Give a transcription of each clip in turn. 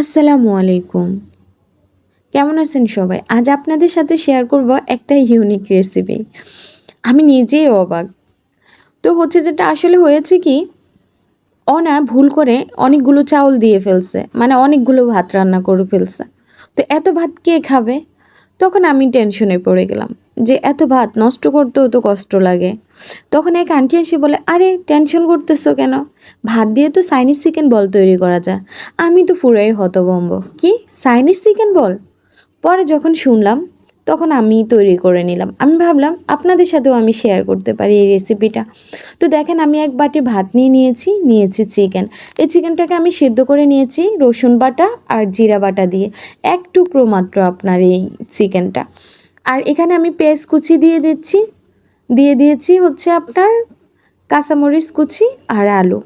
আসসালামু আলাইকুম। কেমন আছেন সবাই? আজ আপনাদের সাথে শেয়ার করব একটা ইউনিক রেসিপি আমি নিজেই অবাক। তো হচ্ছে যেটা আসলে হয়েছে কি, অনা ভুল করে অনেকগুলো চাউল দিয়ে ফেলছে মানে অনেকগুলো ভাত রান্না করে ফেলছে। তো এত ভাত কে খাবে? তখন আমি টেনশনে পড়ে গেলাম। যে এত ভাত নষ্ট করতেও তো কষ্ট লাগে। তখন এক আন্টি এসে বলে, আরে টেনশন করতেছো কেন? ভাত দিয়ে তো চাইনিজ চিকেন বল তৈরি করা যায়। আমি তো পুরাই হতভম্ব। কি? চাইনিজ চিকেন বল পরে যখন শুনলাম, তখন আমি তৈরি করে নিলাম। আমি ভাবলাম, আপনাদের সাথেও আমি শেয়ার করতে পারি এই রেসিপিটা তো দেখেন, আমি এক বাটি ভাত নিয়ে নিয়েছি নিয়েছি চিকেন এই চিকেনটাকে আমি সেদ্ধ করে নিয়েছি রসুন বাটা আর জিরা বাটা দিয়ে। এক টুকরো মাত্র আপনার এই চিকেনটা আর এখানে আমি পেঁয়াজ কুচি দিয়ে দিচ্ছি। দিয়ে দিয়েছি হচ্ছে আপনার কাঁচামরিচ কুচি আর আলু।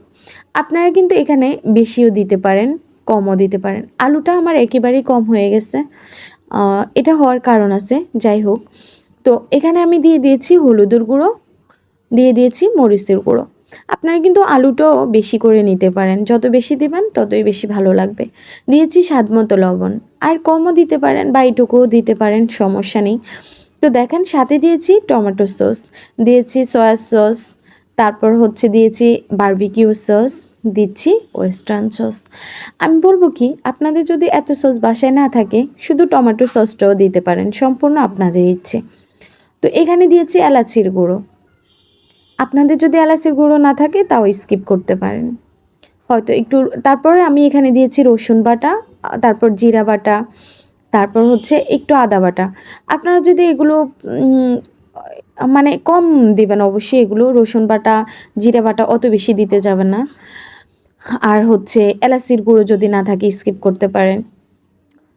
আপনারা কিন্তু এখানে বেশিও দিতে পারেন, কমও দিতে পারেন। আলুটা আমার একেবারেই কম হয়ে গেছে। এটা হওয়ার কারণ আছে, যাই হোক। তো এখানে আমি দিয়ে দিয়েছি হলুদের গুঁড়ো, দিয়ে দিয়েছি মরিচের গুঁড়ো। আপনারা কিন্তু আলুটাও বেশি করে নিতে পারেন। যত বেশি দেবেন, ততই বেশি ভালো লাগবে। দিয়েছি স্বাদ মতো লবণ। আর কমও দিতে পারেন বা এইটুকুও দিতে পারেন, সমস্যা নেই। তো দেখেন, সাথে দিয়েছি টমেটো সস, দিয়েছি সয়া সস, তারপর হচ্ছে দিয়েছি বারবিকিউ সস, দিচ্ছি ওয়েস্টার্ন সস। আমি বলব কি, আপনাদের যদি এত সস বাসায় না থাকে, শুধু টমেটো সসটাও দিতে পারেন, সম্পূর্ণ আপনাদের ইচ্ছে। তো এখানে দিয়েছি এলাচির গুঁড়ো। আপনাদের যদি এলাচির গুঁড়ো না থাকে, তাও স্কিপ করতে পারেন। হয়তো একটু, তারপরে আমি এখানে দিয়েছি রসুন বাটা, তারপর জিরা বাটা, তারপর হচ্ছে একটু আদা বাটা। আপনারা যদি এগুলো মানে কম দিবেন অবশ্যই এগুলো, রসুন বাটা, জিরা বাটা অত বেশি দিতে যাবেন না। আর হচ্ছে এলাচির গুঁড়ো যদি না থাকে স্কিপ করতে পারেন।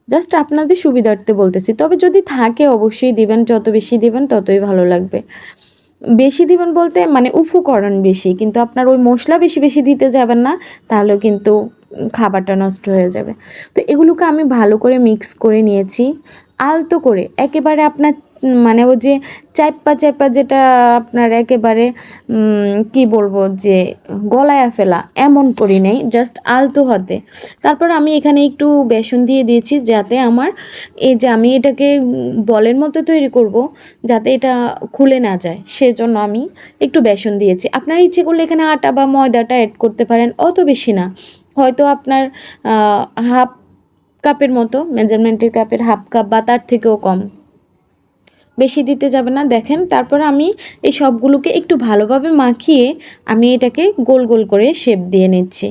জাস্ট আপনাদের সুবিধার্থে বলতেছি। তবে যদি থাকে অবশ্যই দিবেন, যত বেশি দিবেন ততই ভালো লাগবে। বেশি দিবেন বলতে মানে উপকরণ বেশি, কিন্তু আপনার ওই মশলা বেশি বেশি দিতে যাবেন না, তাহলেও কিন্তু খাবারটা নষ্ট হয়ে যাবে। তো এগুলোকে আমি ভালো করে মিক্স করে নিয়েছি। আলতো করে, একেবারে আপনার মানে ওই যে চাইপা চাইপা যেটা আপনার একেবারে কি বলব যে গলায় ফেলা, এমন করি নেই জাস্ট আলতো হাতে। তারপর আমি এখানে একটু বেসন দিয়ে দিয়েছি যাতে আমার এই যে আমি এটাকে বলের মতো তৈরি করব যাতে এটা খুলে না যায়, সেজন্য আমি একটু বেসন দিয়েছি। আপনার ইচ্ছে করলে এখানে আটা বা ময়দাটা অ্যাড করতে পারেন, অত বেশি না। হয়তো আপনার হাফ কাপের মতো মেজারমেন্টের কাপের হাফ কাপ বা তার থেকেও কম। বেশি দিতে যাবে না, দেখেন। তারপর আমি এই সবগুলোকে একটু ভালোভাবে মাখিয়ে আমি এটাকে গোল গোল করে শেপ দিয়ে নিচ্ছি।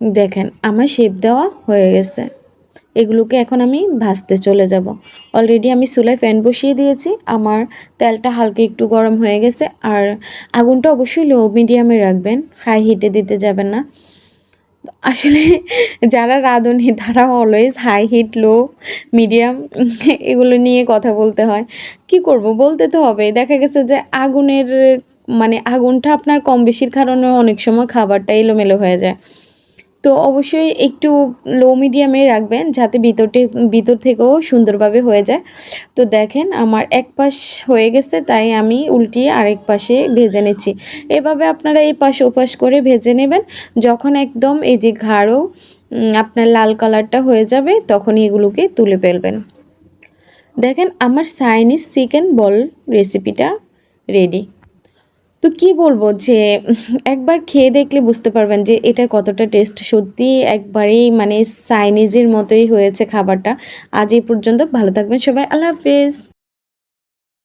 দেখেন, আমার শেপ দেওয়া হয়ে গেছে। এগুলোকে এখন আমি ভাজতে চলে যাব। অলরেডি আমি চুলায় ফ্যান বসিয়ে দিয়েছি। আমার তেলটা হালকা একটু গরম হয়ে গেছে। আর আগুনটা অবশ্যই লো মিডিয়ামে রাখবেন। হাই হিটে দিতে যাবেন না। আসলে যারা রাঁধুনি তারা always high heat low medium এগুলো নিয়ে কথা বলতে হয়। কি করব? বলতে তো হবে দেখা গেছে যে আগুনের মানে আগুনটা আপনার কম বেশির কারণে অনেক সময় খাবারটা এলোমেলো হয়ে যায়। তো অবশ্যই একটু লো মিডিয়ামে রাখবেন যাতে ভিতরটে ভিতর থেকেও সুন্দরভাবে হয়ে যায়। তো দেখেন আমার এক পাশ হয়ে গেছে, তাই আমি উল্টিয়ে আরেক পাশে ভেজে নিচ্ছি। এভাবে আপনারা এই পাশ ওপাশ করে ভেজে নেবেন। যখন একদম এই যে ঘাড়ও আপনার লাল কালারটা হয়ে যাবে, তখনই এগুলোকে তুলে ফেলবেন। দেখেন আমার চাইনিজ চিকেন বল রেসিপিটা রেডি তো কি বলব যে, একবার খেয়ে দেখলে বুঝতে পারবেন যে এটার কতটা টেস্ট সত্যি একবারেই মানে চাইনিজের মতোই হয়েছে খাবারটা। আজ এই পর্যন্ত, ভালো থাকবেন সবাই, আল্লাহ হাফেজ।